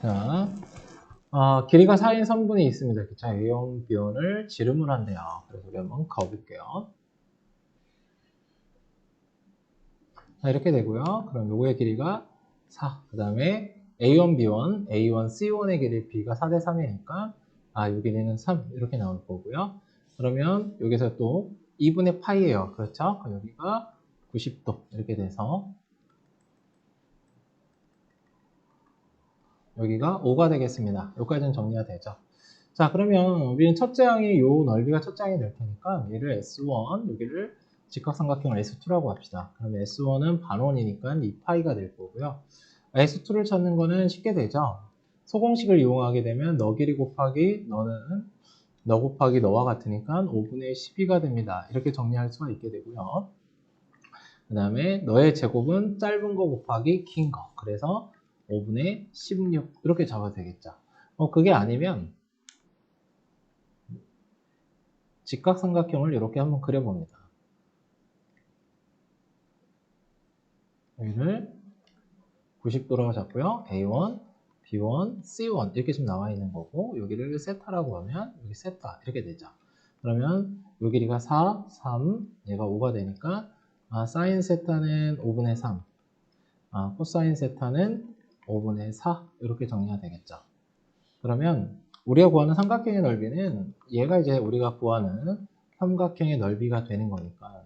자, 어, 길이가 4인 성분이 있습니다. 자, A형, B형을 지름을 한대요. 그래서 우리 한번 가볼게요. 자, 이렇게 되고요. 그럼 요거의 길이가 4. 그 다음에 A1, B1, A1, C1의 길이 B가 4대 3이니까 아, 요 길이는 3 이렇게 나올 거고요. 그러면 여기서 또 2분의 파이예요. 그렇죠? 여기가 90도 이렇게 돼서 여기가 5가 되겠습니다. 여기까지는 정리가 되죠. 자, 그러면 우리는 첫째 항이 요 넓이가 첫째 항이 될 테니까 얘를 S1, 여기를 직각삼각형을 S2라고 합시다. 그러면 S1은 반원이니까 2파이가 될 거고요. S2를 찾는 거는 쉽게 되죠. 소공식을 이용하게 되면 너 길이 곱하기 너는 너 곱하기 너와 같으니까 5분의 12가 됩니다. 이렇게 정리할 수가 있게 되고요. 그 다음에 너의 제곱은 짧은 거 곱하기 긴 거. 그래서 5분의 16 이렇게 잡아도 되겠죠. 어, 그게 아니면 직각삼각형을 이렇게 한번 그려봅니다. 여기를 90도라고 잡고요. A1, B1, C1 이렇게 지금 나와 있는 거고 여기를 세타라고 하면 여기 세타 이렇게 되죠. 그러면 요 길이가 4, 3, 얘가 5가 되니까 아, 사인 세타는 5분의 3, 아, 코사인 세타는 5분의 4 이렇게 정리가 되겠죠. 그러면 우리가 구하는 삼각형의 넓이는 얘가 이제 우리가 구하는 삼각형의 넓이가 되는 거니까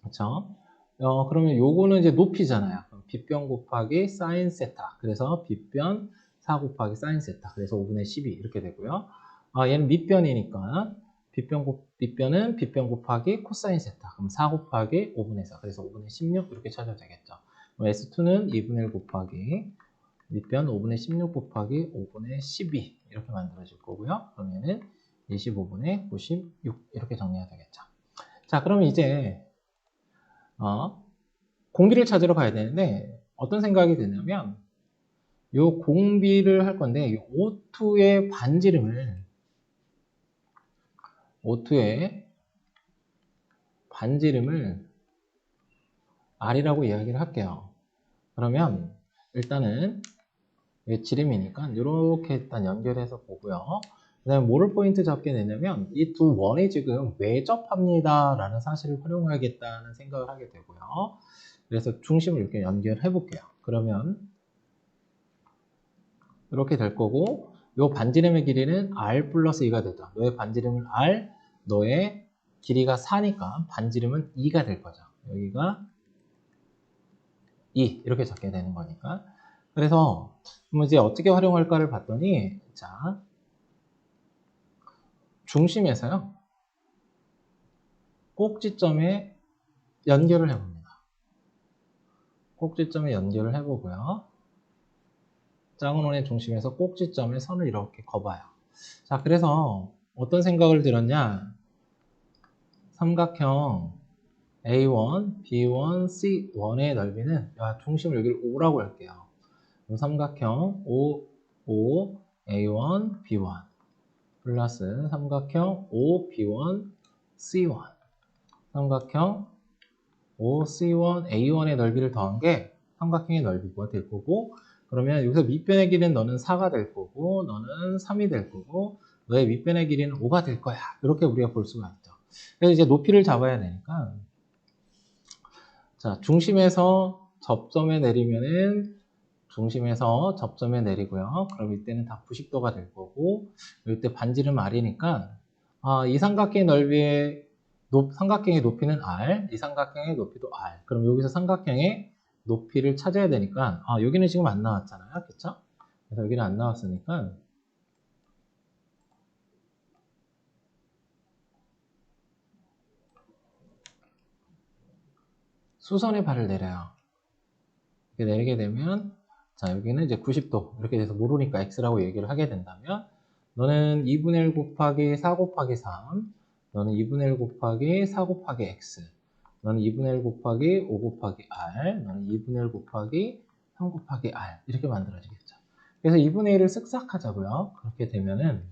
그렇죠? 어, 그러면 요거는 이제 높이잖아요. 빗변 곱하기 사인 세타. 그래서 빗변 4 곱하기 사인 세타. 그래서 5분의 12 이렇게 되고요. 아, 얘는 밑변이니까 빗변 곱, 밑변은 빗변 곱하기 코사인 세타. 그럼 4 곱하기 5분의 4. 그래서 5분의 16 이렇게 찾아도 되겠죠. S2는 2분의 1 곱하기 밑변 5분의 16 곱하기 5분의 12 이렇게 만들어질 거고요. 그러면은 25분의 96 이렇게 정리가 되겠죠. 자, 그러면 이제 어, 공비를 찾으러 가야 되는데 어떤 생각이 드냐면 요 공비를 할 건데 이 O2의 반지름을 O2의 반지름을 R이라고 이야기를 할게요. 그러면 일단은 이게 지름이니까 이렇게 일단 연결해서 보고요. 그 다음에 뭐를 포인트 잡게 되냐면 이 두 원이 지금 외접합니다 라는 사실을 활용하겠다는 생각을 하게 되고요. 그래서 중심을 이렇게 연결해 볼게요. 그러면 이렇게 될 거고 이 반지름의 길이는 r 플러스 2가 되죠. 너의 반지름은 r, 너의 길이가 4니까 반지름은 2가 될 거죠. 여기가 2 이렇게 적게 되는 거니까 그래서 이제 어떻게 활용할까를 봤더니 자 중심에서요 꼭지점에 연결을 해봅니다. 꼭지점에 연결을 해보고요. 작은 원의 중심에서 꼭지점에 선을 이렇게 거봐요. 자, 그래서 어떤 생각을 들었냐? 삼각형 A1, B1, C1의 넓이는 야, 중심을 여기를 5라고 할게요. 삼각형 O, O, A1, B1 플러스 삼각형 O, B1, C1 삼각형 O, C1, A1의 넓이를 더한 게 삼각형의 넓이가 될 거고 그러면 여기서 밑변의 길이는 너는 4가 될 거고 너는 3이 될 거고 너의 밑변의 길이는 5가 될 거야. 이렇게 우리가 볼 수가 있죠. 그래서 이제 높이를 잡아야 되니까 자 중심에서 접점에 내리면은 중심에서 접점에 내리고요 그럼 이때는 다 90도가 될 거고 이때 반지름 R이니까 아, 이 삼각형의 넓이의 높, 삼각형의 높이는 R, 이 삼각형의 높이도 R. 그럼 여기서 삼각형의 높이를 찾아야 되니까 아, 여기는 지금 안 나왔잖아요. 그쵸? 그래서 여기는 안 나왔으니까 수선의 발을 내려요. 이렇게 내리게 되면 자 여기는 이제 90도 이렇게 돼서 모르니까 x라고 얘기를 하게 된다면 너는 2분의 1 곱하기 4 곱하기 3 너는 2분의 1 곱하기 4 곱하기 x 너는 2분의 1 곱하기 5 곱하기 r 너는 2분의 1 곱하기 3 곱하기 r 이렇게 만들어지겠죠. 그래서 2분의 1을 쓱싹 하자고요. 그렇게 되면은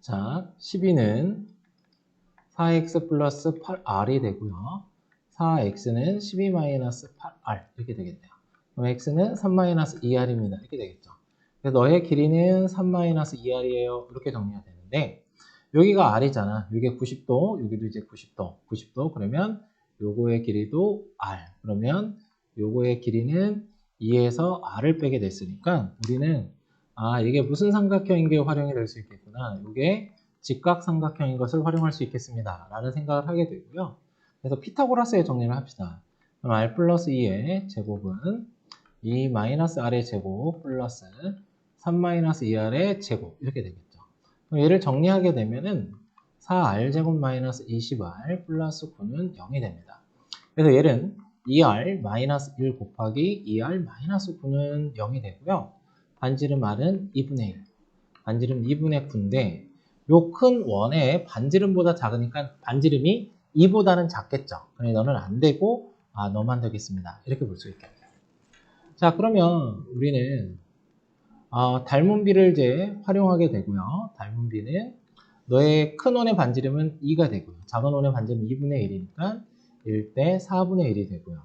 자 12는 4x 플러스 8r이 되고요 4x는 12 마이너스 8r 이렇게 되겠네요 그럼 x는 3-2r입니다. 이렇게 되겠죠. 너의 길이는 3-2r이에요. 이렇게 정리가 되는데 여기가 r이잖아. 여기 90도, 여기도 이제 90도, 90도. 그러면 요거의 길이도 r. 그러면 요거의 길이는 2에서 r을 빼게 됐으니까 우리는 아 이게 무슨 삼각형인 게 활용이 될 수 있겠구나. 이게 직각삼각형인 것을 활용할 수 있겠습니다. 라는 생각을 하게 되고요. 그래서 피타고라스의 정리를 합시다. 그럼 r 플러스 2의 제곱은 2 마이너스 r의 제곱 플러스 3 마이너스 2r의 제곱 이렇게 되겠죠. 그럼 얘를 정리하게 되면은 4r 제곱 마이너스 20r 플러스 9는 0이 됩니다. 그래서 얘는 2r 마이너스 1 곱하기 2r 마이너스 9는 0이 되고요. 반지름 r은 2분의 1. 반지름 2분의 9인데 요 큰 원의 반지름보다 작으니까 반지름이 2보다는 작겠죠. 그러니 너는 안 되고 아 너만 되겠습니다. 이렇게 볼 수 있겠네요. 자 그러면 우리는 어, 닮은비를 이제 활용하게 되고요. 닮은비는 너의 큰 원의 반지름은 2가 되고요. 작은 원의 반지름은 2분의 1이니까 1 대 4분의 1이 되고요.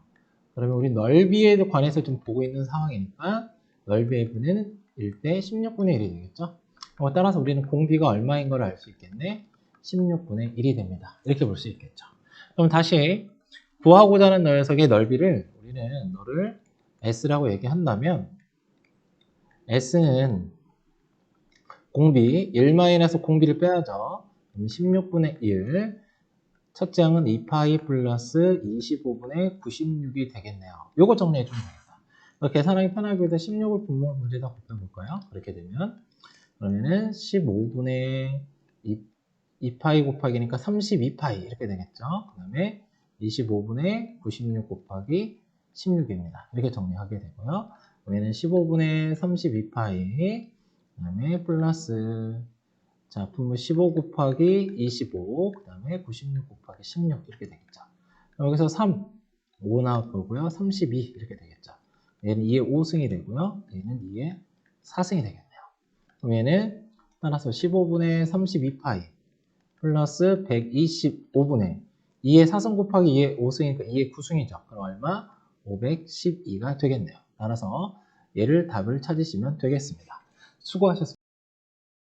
그러면 우리 넓이에 관해서 좀 보고 있는 상황이니까 넓이의 분은 1 대 16분의 1이 되겠죠. 어, 따라서 우리는 공비가 얼마인 걸 알 수 있겠네. 16분의 1이 됩니다. 이렇게 볼 수 있겠죠. 그럼 다시 구하고자 하는 녀석의 넓이를 우리는 너를 S라고 얘기한다면 S는 공비 1마이너스 공비를 빼야죠. 그럼 16분의 1 첫째 항은 2파이 플러스 25분의 96이 되겠네요. 요거 정리해 주면. 그래서 계산하기 편하기 위해서 16을 분모 문제다 곱해볼까요? 그렇게 되면 그러면은 15분의 2, 2파이 곱하기니까 32파이 이렇게 되겠죠. 그 다음에 25분의 96 곱하기 16입니다. 이렇게 정리하게 되고요. 그러면은 15분의 32파이 그 다음에 플러스 자 분모 15 곱하기 25 그 다음에 96 곱하기 16 이렇게 되겠죠. 여기서 3 5 나올 거고요. 32 이렇게 되겠죠. 얘는 2의 5승이 되고요. 얘는 2의 4승이 되겠네요. 그럼 얘는 따라서 15분의 32파이 플러스 125분의 2의 4승 곱하기 2의 5승이니까 2의 9승이죠. 그럼 얼마? 512가 되겠네요. 따라서 얘를 답을 찾으시면 되겠습니다. 수고하셨습니다.